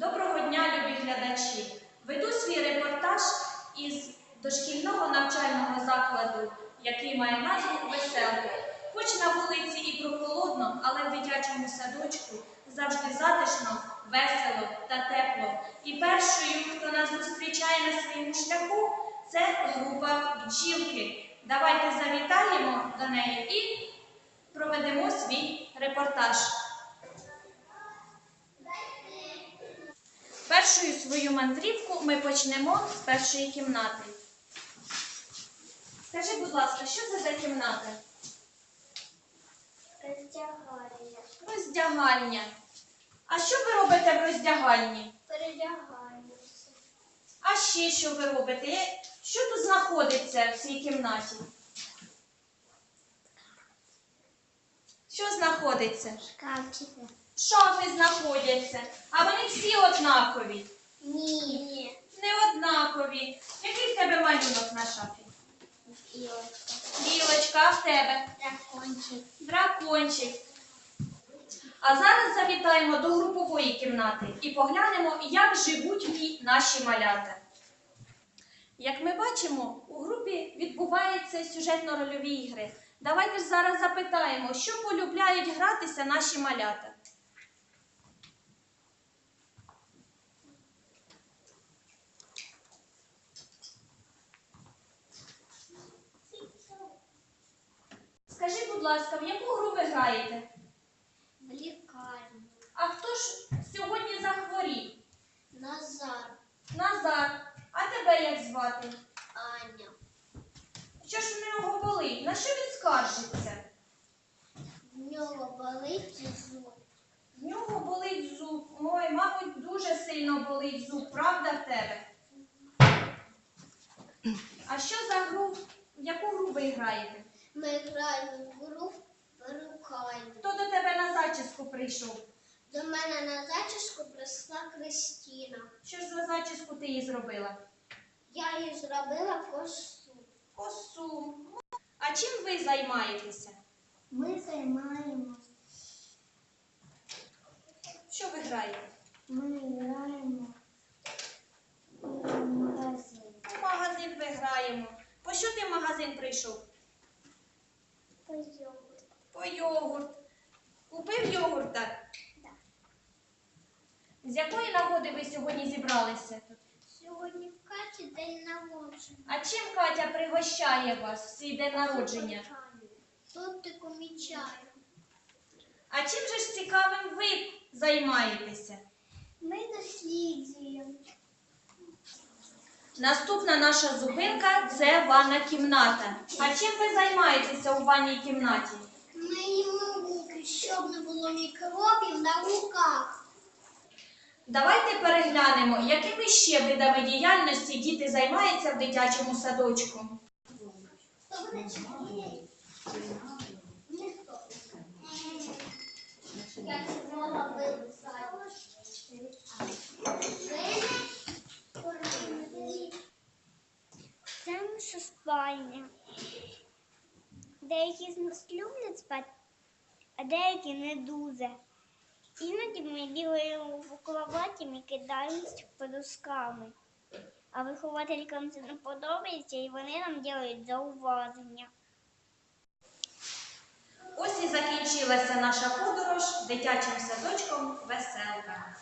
Доброго дня, любі глядачі! Веду свій репортаж із дошкільного навчального закладу, який має назву Веселка. Хоч на вулиці і прохолодно, але в дитячому садочку завжди затишно, весело та тепло. І першою, хто нас зустрічає на своєму шляху, це група бджілки. Давайте завітаємо до неї і проведемо свій репортаж. Першою свою мандрівку ми почнемо з першої кімнати. Скажи, будь ласка, що це за кімната? Роздягальня. Роздягальня. А що ви робите в роздягальні? Передягаємося. А ще що ви робите? Що тут знаходиться в цій кімнаті? Що знаходиться? Шкафчики. Шафи знаходяться, а вони всі однакові. Ні. Не однакові. Який в тебе малюнок на шафі? Білочка. Білочка, а в тебе? Дракончик. Дракончик. А зараз завітаємо до групової кімнати і поглянемо, як живуть в ній наші малята. Як ми бачимо, у групі відбуваються сюжетно-рольові ігри. Давайте ж зараз запитаємо, що полюбляють гратися наші малята. Скажи, будь ласка, в яку гру ви граєте? В лікарні. А хто ж сьогодні захворів? Назар. Назар. А тебе як звати? Аня. Що ж в нього болить? На що він скаржиться? В нього болить зуб. В нього болить зуб. Ой, мабуть, дуже сильно болить зуб, правда в тебе? А що за гру? В яку гру ви граєте? Ми граємо в гру перукальню. Хто до тебе на зачіску прийшов? До мене на зачіску прийшла Кристина. Що ж за зачіску ти їй зробила? Я їй зробила косу. Косу. А чим ви займаєтеся? Ми займаємося. Що ви граєте? Ми граємо в магазин. В магазин ви граємо. По що ти в магазин прийшов? По йогурт. Купив йогурта? Так. З якої нагоди ви сьогодні зібралися? Сьогодні в Каті день народження. А чим Катя пригощає вас в свій день народження? Тортиком і чаєм. А чим же ж цікавим ви займаєтеся? Ми досліджуємо. Наступна наша зупинка це ванна кімната. А чим ви займаєтеся у ванній кімнаті? Ми їмо руки, щоб не було мікробів на руках. Давайте переглянемо, якими ще видами діяльності діти займаються в дитячому садочку. Я. Це наша спальня. Деякі з нас люблять спати, а деякі не дуже. Іноді ми бігаємо в кроваті і кидаємось подушками. А вихователькам це не подобається і вони нам роблять зауваження. Ось і закінчилася наша подорож дитячим садочком Веселка.